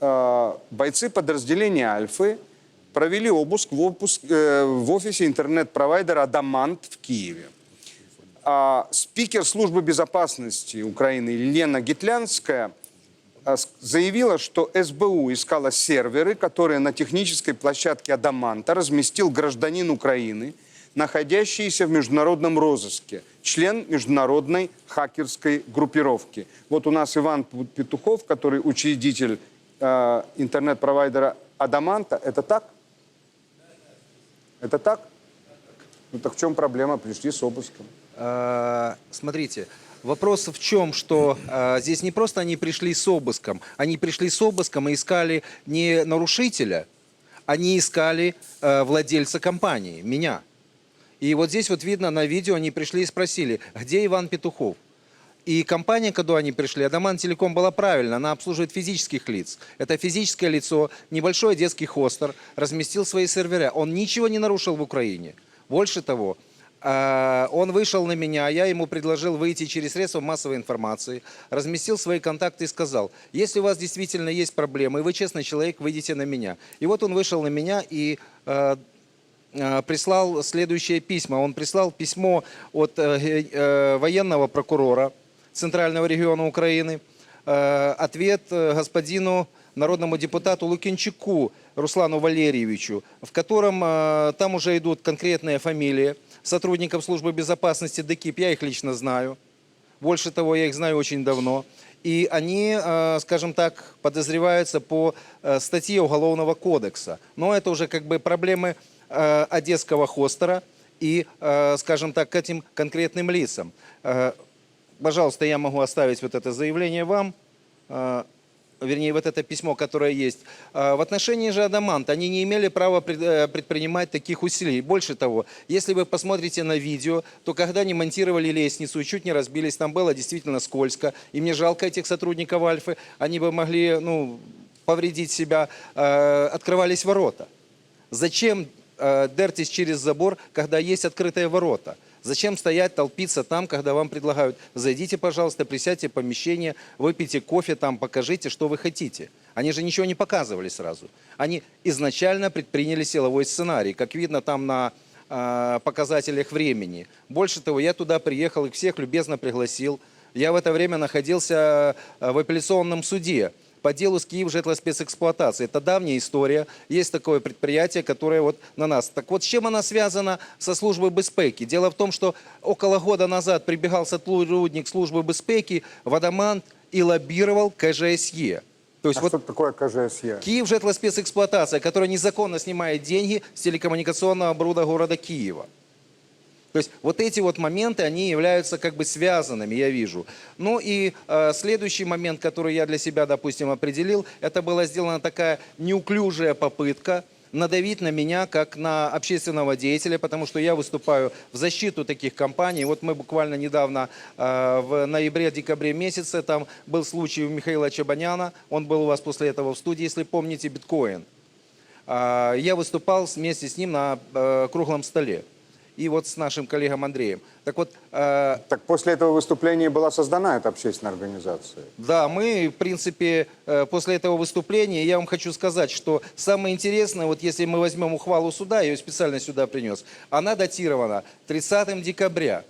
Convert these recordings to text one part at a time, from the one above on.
э, бойцы подразделения «Альфы» провели обыск в, опуск- э, в офисе интернет-провайдера «Адамант» в Киеве. А спикер службы безопасности Украины Лена Гитлянская а, с- заявила, что СБУ искала серверы, которые на технической площадке «Адаманта» разместил гражданин Украины, находящийся в международном розыске, член международной хакерской группировки. Вот у нас Иван Петухов, который учредитель э, интернет-провайдера «Адаманта». Это так? Это так? Ну так в чем проблема? Пришли с обыском. Э, Смотрите, вопрос в чем, что э, здесь не просто они пришли с обыском, они пришли с обыском и искали не нарушителя, они искали э, владельца компании, меня. И вот здесь вот видно на видео, они пришли и спросили, где Иван Петухов? И компания, куда они пришли, Адаман Телеком была правильно, она обслуживает физических лиц. Это физическое лицо, небольшой детский хостер, разместил свои сервера. Он ничего не нарушил в Украине. Больше того, а, он вышел на меня, я ему предложил выйти через средства массовой информации, разместил свои контакты и сказал, если у вас действительно есть проблемы, и вы честный человек, выйдите на меня. И вот он вышел на меня и э, э, прислал следующее письма. Он прислал письмо от э, э, военного прокурора Центрального региона Украины, э, ответ э, господину народному депутату Лукинчуку Руслану Валерьевичу, в котором э, там уже идут конкретные фамилии сотрудников службы безопасности ДКИП, я их лично знаю. Больше того, я их знаю очень давно. И они, скажем так, подозреваются по статье Уголовного кодекса. Но это уже как бы проблемы одесского хостера и, скажем так, к этим конкретным лицам. Пожалуйста, я могу оставить вот это заявление вам. э, вернее, вот это письмо, которое есть. А, В отношении же Адамант, они не имели права э, предпринимать таких усилий. Больше того, если вы посмотрите на видео, то когда они монтировали лестницу и чуть не разбились, там было действительно скользко. И мне жалко этих сотрудников Альфы, они бы могли ну, повредить себя, э, открывались ворота. Зачем дертесь через забор, когда есть открытые ворота? Зачем стоять, толпиться там, когда вам предлагают, зайдите, пожалуйста, присядьте в помещение, выпейте кофе там, покажите, что вы хотите. Они же ничего не показывали сразу. Они изначально предприняли силовой сценарий, как видно там на э, показателях времени. Больше того, я туда приехал, их всех любезно пригласил. Я в это время находился э, в апелляционном суде по делу с Киев спецэксплуатации. Это давняя история. Есть такое предприятие, которое вот на нас. Так вот, с чем она связана со службой безпеки? Дело в том, что около года назад прибегал сотрудник службы безпеки в Адамант и лоббировал КЖСЕ. То есть А вот что такое КЖСЕ? Киев спецэксплуатация, которая незаконно снимает деньги с телекоммуникационного оборуда города Киева. То есть вот эти вот моменты, они являются как бы связанными, я вижу. Ну и э, следующий момент, который я для себя, допустим, определил, это была сделана такая неуклюжая попытка надавить на меня как на общественного деятеля, потому что я выступаю в защиту таких компаний. Вот мы буквально недавно, э, в ноябре-декабре месяце, там был случай у Михаила Чабаняна, он был у вас после этого в студии, если помните, биткоин. А, Я выступал вместе с ним на э, круглом столе. И вот с нашим коллегом Андреем. Так вот, э, Так после этого выступления была создана эта общественная организация. да, мы, в принципе, э, после этого выступления, я вам хочу сказать, что самое интересное, вот если мы возьмем ухвалу суда, я ее специально сюда принес, она датирована 30 декабря.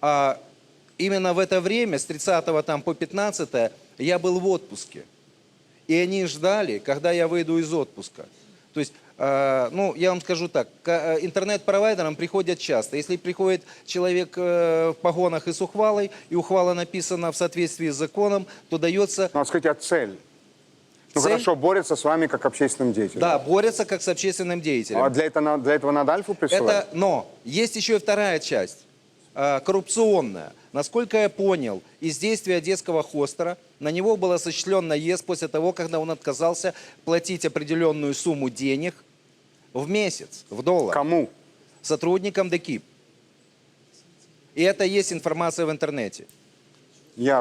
А именно в это время, с 30 там по 15 я был в отпуске. И они ждали, когда я выйду из отпуска. То есть, ну, я вам скажу так, к э, интернет-провайдерам приходят часто. Если приходит человек э, в погонах и с ухвалой, и ухвала написана в соответствии с законом, то дается, Ну, а скажите, а цель? Ну Цель? хорошо, борется с вами как общественным деятелем. да, борется как с общественным деятелем. А для этого, для этого надо Альфу присылать? Это, но есть еще и вторая часть, э, коррупционная. Насколько я понял, из действия одесского хостера на него был осуществлен наезд после того, когда он отказался платить определенную сумму денег в месяц, в доллар, Кому? сотрудникам ДКИП. И это есть информация в интернете. Я